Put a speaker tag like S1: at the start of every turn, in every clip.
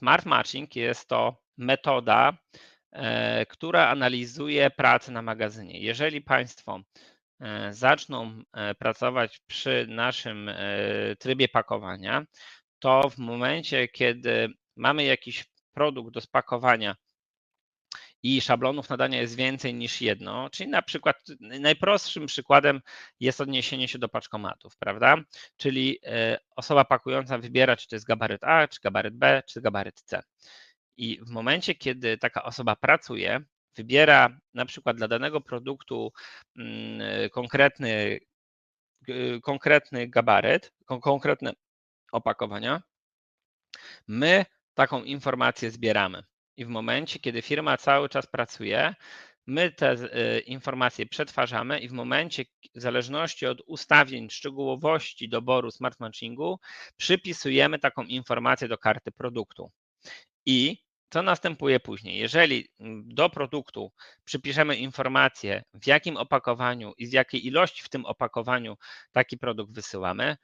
S1: Smart Matching jest to metoda, e, która analizuje pracę na magazynie. Jeżeli Państwo e, zaczną e, pracować przy naszym trybie pakowania, to w momencie, kiedy mamy jakiś produkt do spakowania i szablonów nadania jest więcej niż jedno, czyli na przykład najprostszym przykładem jest odniesienie się do paczkomatów, prawda? Czyli osoba pakująca wybiera, czy to jest gabaryt A, czy gabaryt B, czy gabaryt C. I w momencie, kiedy taka osoba pracuje, wybiera na przykład dla danego produktu mm, konkretny, konkretny gabaryt, konkretne opakowania, my taką informację zbieramy. I w momencie, kiedy firma cały czas pracuje, my te y, informacje przetwarzamy i w momencie, w zależności od ustawień, szczegółowości doboru smart matchingu, przypisujemy taką informację do karty produktu. I co następuje później? Jeżeli do produktu przypiszemy informację, w jakim opakowaniu i z jakiej ilości w tym opakowaniu taki produkt wysyłamy,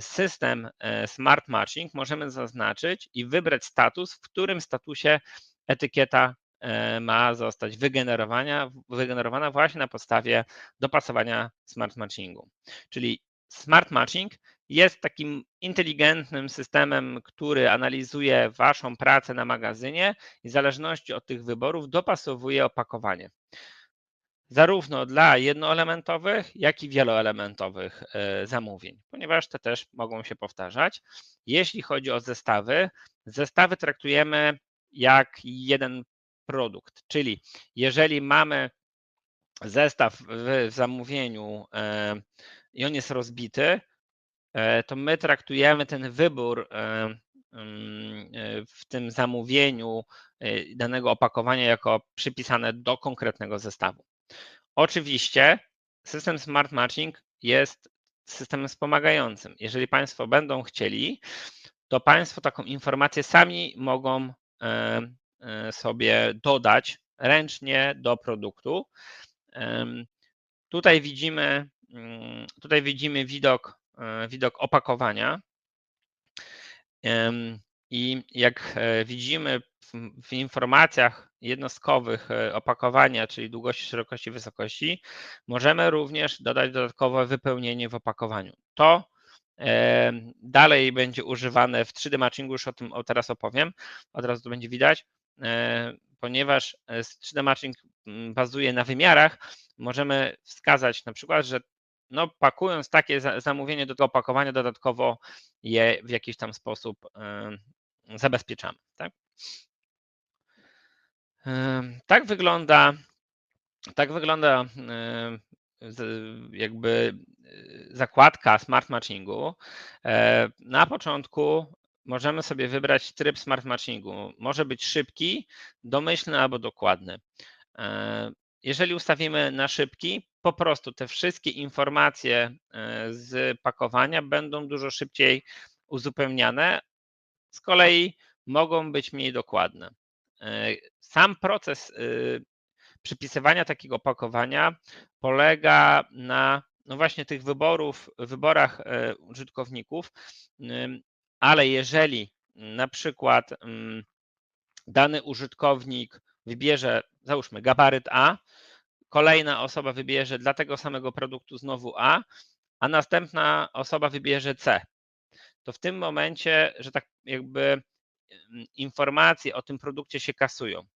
S1: system e, Smart Matching możemy zaznaczyć i wybrać status, w którym statusie etykieta e, ma zostać wygenerowana, wygenerowana właśnie na podstawie dopasowania Smart Matchingu. Czyli Smart Matching jest takim inteligentnym systemem, który analizuje Waszą pracę na magazynie i w zależności od tych wyborów dopasowuje opakowanie. Zarówno dla jednoelementowych, jak i wieloelementowych e, zamówień, ponieważ te też mogą się powtarzać. Jeśli chodzi o zestawy, zestawy traktujemy jak jeden produkt, czyli jeżeli mamy zestaw w zamówieniu e, i on jest rozbity, E, to my traktujemy ten wybór mm, w tym zamówieniu danego opakowania jako przypisane do konkretnego zestawu. Oczywiście system Smart Matching jest systemem wspomagającym. Jeżeli Państwo będą chcieli, to Państwo taką informację sami mogą sobie dodać ręcznie do produktu. Tutaj widzimy, mm, tutaj widzimy widok E, widok opakowania. I jak e, widzimy w informacjach jednostkowych e, opakowania, czyli długości, szerokości, wysokości, możemy również dodać dodatkowe wypełnienie w opakowaniu. To dalej będzie używane w 3D Matchingu, już o tym teraz opowiem, od razu to będzie widać, ponieważ 3D Matching bazuje na wymiarach, możemy wskazać na przykład, że no, pakując takie zamówienie do tego opakowania, dodatkowo je w jakiś tam sposób zabezpieczamy. Tak, tak wygląda, tak wygląda jakby zakładka Smart Matchingu. E, na początku możemy sobie wybrać tryb Smart Matchingu. Może być szybki, domyślny albo dokładny. E, jeżeli ustawimy na szybki, po prostu te wszystkie informacje e, z pakowania będą dużo szybciej uzupełniane, z kolei mogą być mniej dokładne. E, sam proces e, przypisywania takiego opakowania polega na no właśnie tych wyborów, wyborach użytkowników, ale jeżeli na przykład dany użytkownik wybierze, załóżmy, gabaryt A, kolejna osoba wybierze dla tego samego produktu znowu A, a następna osoba wybierze C. To w tym momencie, że tak jakby informacje o tym produkcie się kasują.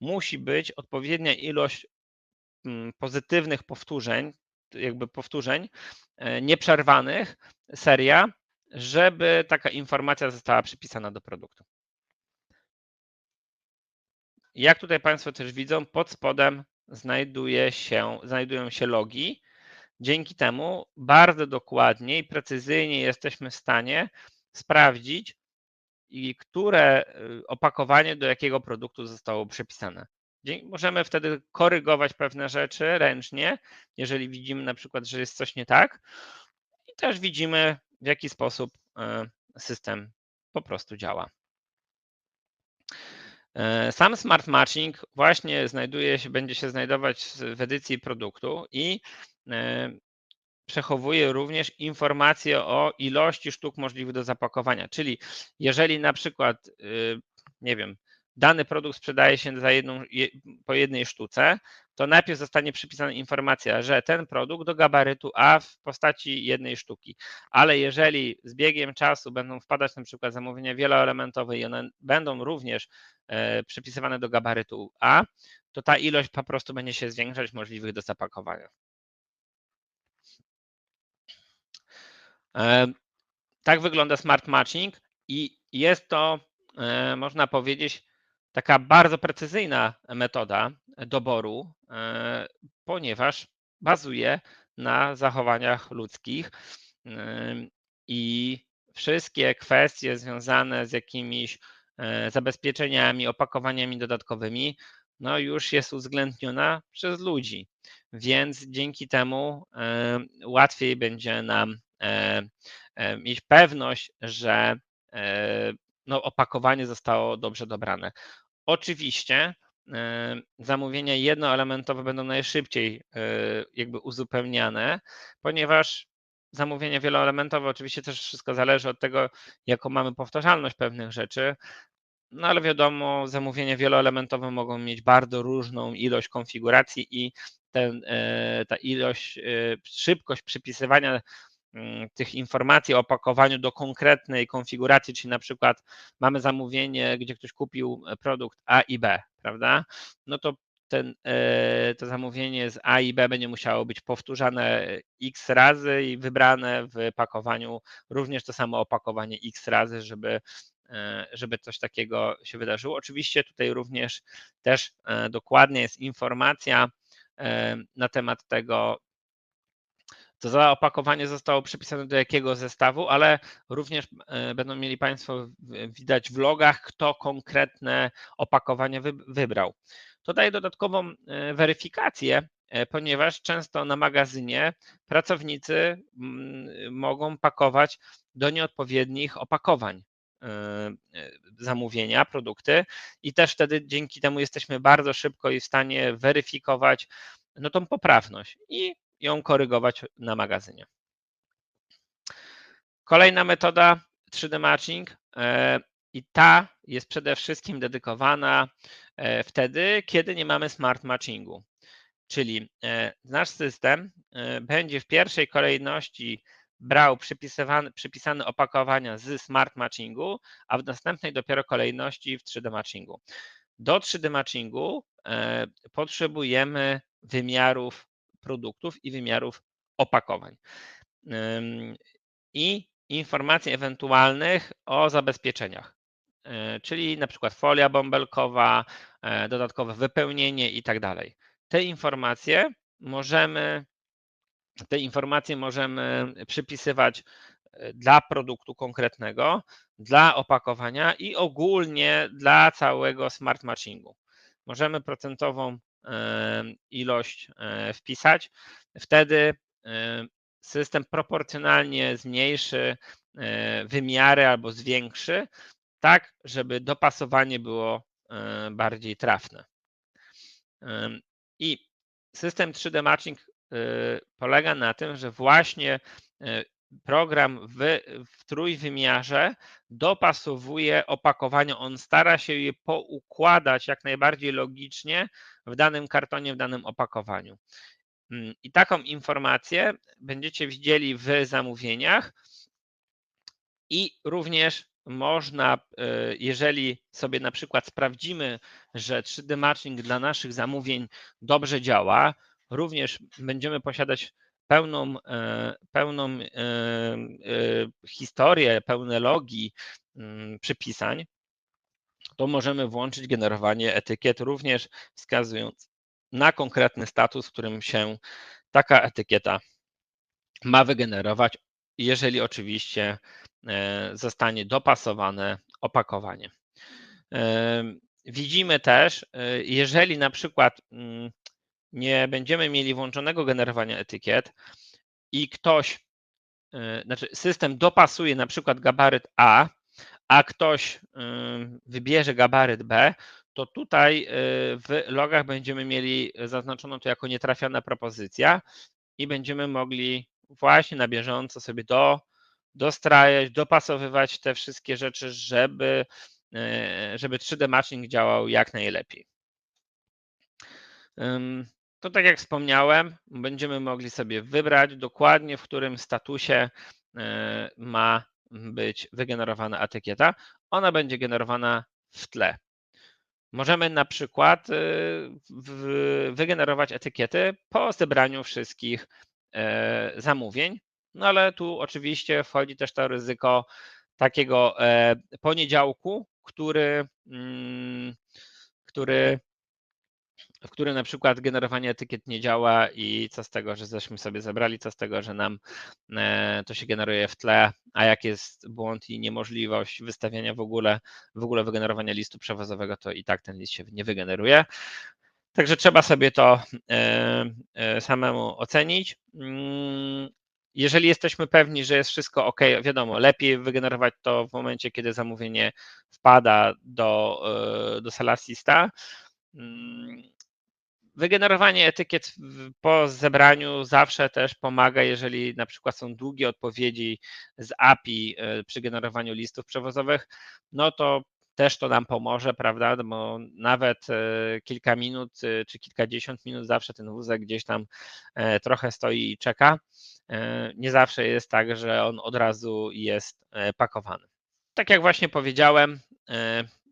S1: Musi być odpowiednia ilość mm, pozytywnych powtórzeń, jakby powtórzeń e, nieprzerwanych, seria, żeby taka informacja została przypisana do produktu. Jak tutaj Państwo też widzą, pod spodem znajduje się, znajdują się logi. Dzięki temu bardzo dokładnie i precyzyjnie jesteśmy w stanie sprawdzić, i które y, opakowanie do jakiego produktu zostało przypisane. Możemy wtedy korygować pewne rzeczy ręcznie, jeżeli widzimy na przykład, że jest coś nie tak, i też widzimy, w jaki sposób y, system po prostu działa. E, sam Smart Matching właśnie znajduje się, będzie się znajdować w edycji produktu i e, przechowuje również informacje o ilości sztuk możliwych do zapakowania. Czyli jeżeli na przykład, y, nie wiem, dany produkt sprzedaje się za jedną, po jednej sztuce, to najpierw zostanie przypisana informacja, że ten produkt do gabarytu A w postaci jednej sztuki. Ale jeżeli z biegiem czasu będą wpadać na przykład zamówienia wieloelementowe i one będą również e, przypisywane do gabarytu A, to ta ilość po prostu będzie się zwiększać możliwych do zapakowania. Tak wygląda smart matching i jest to, e, można powiedzieć, taka bardzo precyzyjna metoda doboru, e, ponieważ bazuje na zachowaniach ludzkich i wszystkie kwestie związane z jakimiś zabezpieczeniami, opakowaniami dodatkowymi, no już jest uwzględniona przez ludzi, więc dzięki temu łatwiej będzie nam E, e, mieć pewność, że e, no, opakowanie zostało dobrze dobrane. Oczywiście zamówienia jednoelementowe będą najszybciej jakby uzupełniane, ponieważ zamówienia wieloelementowe oczywiście też wszystko zależy od tego, jaką mamy powtarzalność pewnych rzeczy. No ale wiadomo, zamówienia wieloelementowe mogą mieć bardzo różną ilość konfiguracji i ten, ta ilość, szybkość przypisywania tych informacji o opakowaniu do konkretnej konfiguracji, czyli na przykład mamy zamówienie, gdzie ktoś kupił e, produkt A i B, prawda? No to ten, e, to zamówienie z A i B będzie musiało być powtórzane x razy i wybrane w pakowaniu również to samo opakowanie x razy, żeby, e, żeby coś takiego się wydarzyło. Oczywiście tutaj również też dokładnie jest informacja na temat tego, to zaopakowanie zostało przypisane do jakiego zestawu, ale również e, będą mieli Państwo widać w logach, kto konkretne opakowanie wybrał. To daje dodatkową e, weryfikację, e, ponieważ często na magazynie pracownicy mogą pakować do nieodpowiednich opakowań zamówienia, produkty i też wtedy dzięki temu jesteśmy bardzo szybko i w stanie weryfikować no, tą poprawność i ją korygować na magazynie. Kolejna metoda 3D Matching e, i ta jest przede wszystkim dedykowana e, wtedy, kiedy nie mamy smart matchingu. Czyli e, nasz system będzie w pierwszej kolejności brał przypisane opakowania z smart matchingu, a w następnej dopiero kolejności w 3D matchingu. Do 3D matchingu potrzebujemy wymiarów produktów i wymiarów opakowań. I informacji ewentualnych o zabezpieczeniach, e, czyli na przykład folia bąbelkowa, e, dodatkowe wypełnienie i tak dalej. Te informacje możemy te informacje możemy przypisywać e, dla produktu konkretnego, dla opakowania i ogólnie dla całego smart matchingu. Możemy procentową ilość e, wpisać, wtedy system proporcjonalnie zmniejszy e, wymiary albo zwiększy, tak żeby dopasowanie było e, bardziej trafne. I system 3D Matching polega na tym, że właśnie program w, w trójwymiarze dopasowuje opakowanie, on stara się je poukładać jak najbardziej logicznie w danym kartonie, w danym opakowaniu. Mm, I taką informację będziecie widzieli w zamówieniach i również można, e, jeżeli sobie na przykład sprawdzimy, że 3D Matching dla naszych zamówień dobrze działa, również będziemy posiadać pełną, e, pełną e, e, historię, pełne logi mm, przypisań, to możemy włączyć generowanie etykiet, również wskazując na konkretny status, w którym się taka etykieta ma wygenerować, jeżeli oczywiście zostanie dopasowane opakowanie. Widzimy też, jeżeli na przykład mm, nie będziemy mieli włączonego generowania etykiet i ktoś, e, znaczy system dopasuje na przykład gabaryt A, a ktoś e, wybierze gabaryt B, to tutaj e, w logach będziemy mieli zaznaczoną to jako nietrafiona propozycja i będziemy mogli właśnie na bieżąco sobie do, dostrajać, dopasowywać te wszystkie rzeczy, żeby, żeby 3D Matching działał jak najlepiej. To tak jak wspomniałem, będziemy mogli sobie wybrać dokładnie, w którym statusie ma być wygenerowana etykieta. Ona będzie generowana w tle. Możemy na przykład y, wygenerować etykiety po zebraniu wszystkich e, zamówień, no ale tu oczywiście wchodzi też to ryzyko takiego e, poniedziałku, który, mm, który w którym na przykład generowanie etykiet nie działa i co z tego, że żeśmy sobie zebrali, co z tego, że nam e, to się generuje w tle, a jak jest błąd i niemożliwość wystawiania w ogóle, w ogóle wygenerowania listu przewozowego, to i tak ten list się nie wygeneruje. Także trzeba sobie to e, e, samemu ocenić. Mm, jeżeli jesteśmy pewni, że jest wszystko ok, wiadomo, lepiej wygenerować to w momencie, kiedy zamówienie wpada do, do Salasista. Wygenerowanie etykiet po zebraniu zawsze też pomaga, jeżeli na przykład są długie odpowiedzi z API e, przy generowaniu listów przewozowych, no to też to nam pomoże, prawda? Bo nawet e, kilka minut e, czy kilkadziesiąt minut zawsze ten wózek gdzieś tam trochę stoi i czeka. Nie zawsze jest tak, że on od razu jest pakowany. Tak jak właśnie powiedziałem,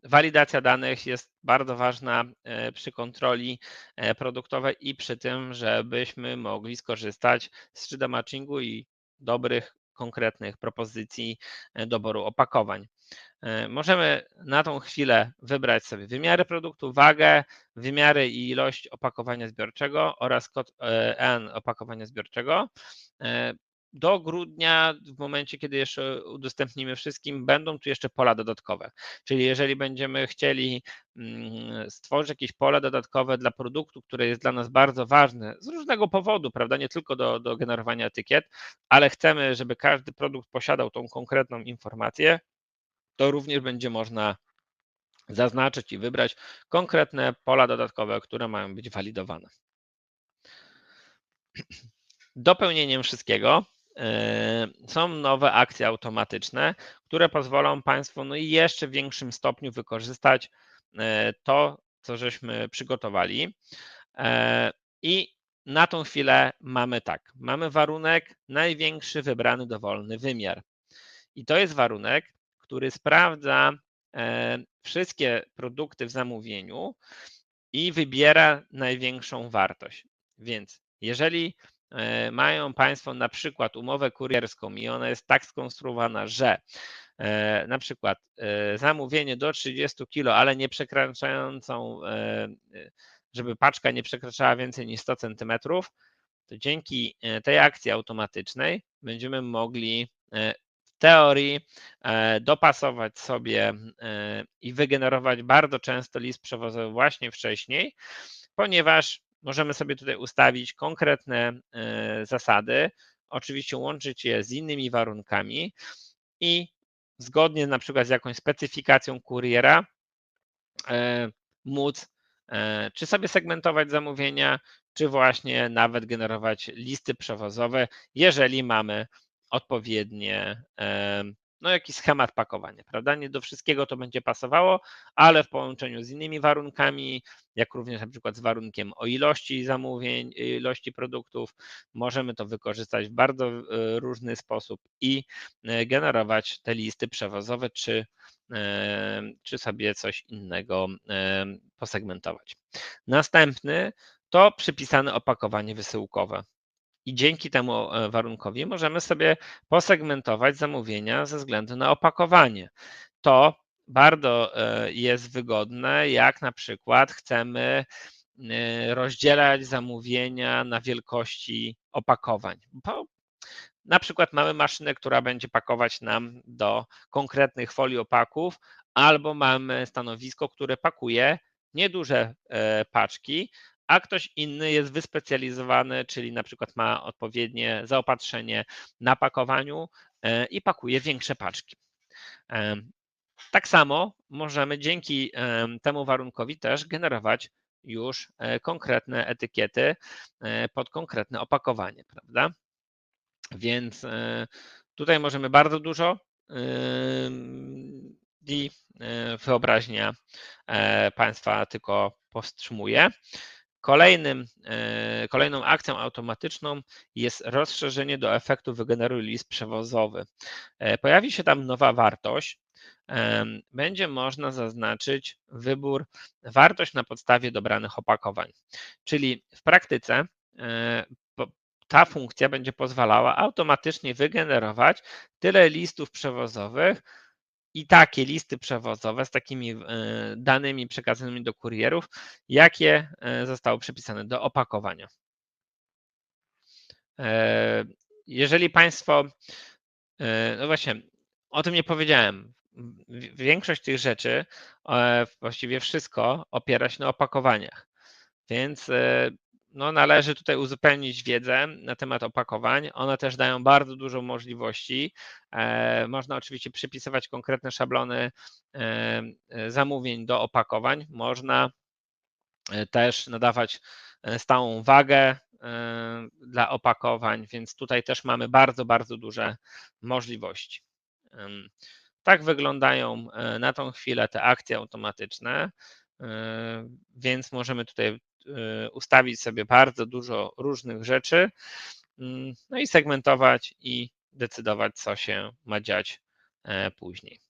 S1: Walidacja danych jest bardzo ważna e, przy kontroli e, produktowej i przy tym, żebyśmy mogli skorzystać z 3D matchingu i dobrych, konkretnych propozycji e, doboru opakowań. Możemy na tą chwilę wybrać sobie wymiary produktu, wagę, wymiary i ilość opakowania zbiorczego oraz kod EN opakowania zbiorczego do grudnia, w momencie, kiedy jeszcze udostępnimy wszystkim, będą tu jeszcze pola dodatkowe. Czyli jeżeli będziemy chcieli mm, stworzyć jakieś pole dodatkowe dla produktu, które jest dla nas bardzo ważne z różnego powodu, prawda, nie tylko do, do generowania etykiet, ale chcemy, żeby każdy produkt posiadał tą konkretną informację, to również będzie można zaznaczyć i wybrać konkretne pola dodatkowe, które mają być walidowane. Dopełnieniem wszystkiego są nowe akcje automatyczne, które pozwolą Państwu no i jeszcze w większym stopniu wykorzystać e, to, co żeśmy przygotowali. E, I na tą chwilę mamy tak, mamy warunek największy wybrany dowolny wymiar. I to jest warunek, który sprawdza wszystkie produkty w zamówieniu i wybiera największą wartość. Więc jeżeli mają Państwo na przykład umowę kurierską i ona jest tak skonstruowana, że e, na przykład e, zamówienie do 30 kg, ale nie przekraczającą, żeby paczka nie przekraczała więcej niż 100 cm, to dzięki tej akcji automatycznej będziemy mogli w teorii dopasować sobie i wygenerować bardzo często list przewozowy właśnie wcześniej, ponieważ możemy sobie tutaj ustawić konkretne e, zasady, oczywiście łączyć je z innymi warunkami i zgodnie na przykład z jakąś specyfikacją kuriera e, móc e, czy sobie segmentować zamówienia, czy właśnie nawet generować listy przewozowe, jeżeli mamy odpowiednie no, jakiś schemat pakowania, prawda? Nie do wszystkiego to będzie pasowało, ale w połączeniu z innymi warunkami, jak również na przykład z warunkiem o ilości zamówień, ilości produktów, możemy to wykorzystać w bardzo e, różny sposób i e, generować te listy przewozowe, czy, e, czy sobie coś innego posegmentować. Następny to przypisane opakowanie wysyłkowe i dzięki temu e, warunkowi możemy sobie posegmentować zamówienia ze względu na opakowanie. To bardzo e, jest wygodne, jak na przykład chcemy e, rozdzielać zamówienia na wielkości opakowań. Bo na przykład mamy maszynę, która będzie pakować nam do konkretnych folii opaków, albo mamy stanowisko, które pakuje nieduże paczki, a ktoś inny jest wyspecjalizowany, czyli na przykład ma odpowiednie zaopatrzenie na pakowaniu e, i pakuje większe paczki. E, tak samo możemy dzięki e, temu warunkowi też generować już konkretne etykiety pod konkretne opakowanie, prawda? Więc tutaj możemy bardzo dużo i wyobraźnia Państwa tylko powstrzymuje. Kolejnym, kolejną akcją automatyczną jest rozszerzenie do efektu wygeneruj list przewozowy. Pojawi się tam nowa wartość. Będzie można zaznaczyć wybór wartość na podstawie dobranych opakowań. Czyli w praktyce ta funkcja będzie pozwalała automatycznie wygenerować tyle listów przewozowych i takie listy przewozowe z takimi e, danymi przekazanymi do kurierów, jakie e, zostały przypisane do opakowania. E, jeżeli Państwo, no właśnie, o tym nie powiedziałem. Większość tych rzeczy, właściwie wszystko opiera się na opakowaniach. Więc no, należy tutaj uzupełnić wiedzę na temat opakowań. One też dają bardzo dużo możliwości. E, można oczywiście przypisywać konkretne szablony e, zamówień do opakowań. Można e, też nadawać stałą wagę dla opakowań, więc tutaj też mamy bardzo, bardzo duże możliwości. Tak wyglądają na tą chwilę te akcje automatyczne, więc możemy tutaj ustawić sobie bardzo dużo różnych rzeczy, mm, no i segmentować i decydować, co się ma dziać e, później.